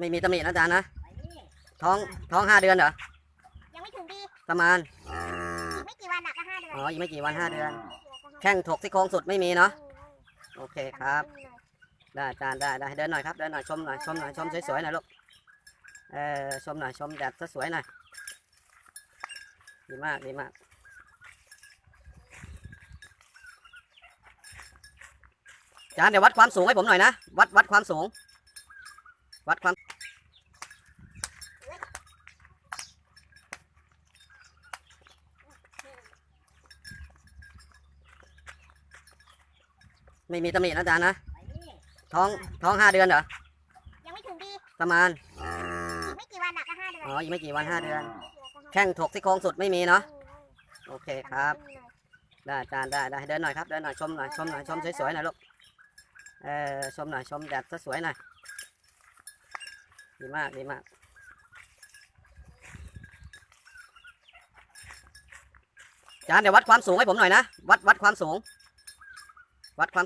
ไม่มีตำหนินะอาจารย์นะ ท้องท้องห้าเดือนเหรอ ยังไม่ถึงดีประมาณ อีกไม่กี่วันอะก็ห้าเดือนอ๋อ อีกไม่กี่วันห้าเดือน แข้งถกที่โครงสุดไม่มีเนาะ โอเคครับ ได้อาจารย์ได้ได้เดินหน่อยครับ เดินหน่อย ชมหน่อย ชมหน่อย ชมสวยๆหน่อยลูก เออชมหน่อย ชมแดดสวยๆหน่อย ดีมาก ดีมากอาจารย์เดี๋ยววัดความสูงให้ผมหน่อยนะ วัดวัดความสูง วัดความ ไม่มีตำหนินะอาจารย์นะ ท้องท้องห้าเดือนเหรอ ยังไม่ถึงดีประมาณ อีกไม่กี่วันอะก็ห้าเดือนอ๋อ อีกไม่กี่วันห้าเดือน แข้งถกที่โครงสุดไม่มีเนาะ โอเคครับ ได้อาจารย์ได้ได้เดินหน่อยครับ เดินหน่อยชมหน่อยชมหน่อยชมสวยๆหน่อยลูก เออชมหน่อยชมแดดสวยๆหน่อย ดีมากดีมากอาจารย์เดี๋ยววัดความสูงให้ผมหน่อยนะ วัดวัดความสูง วัดความ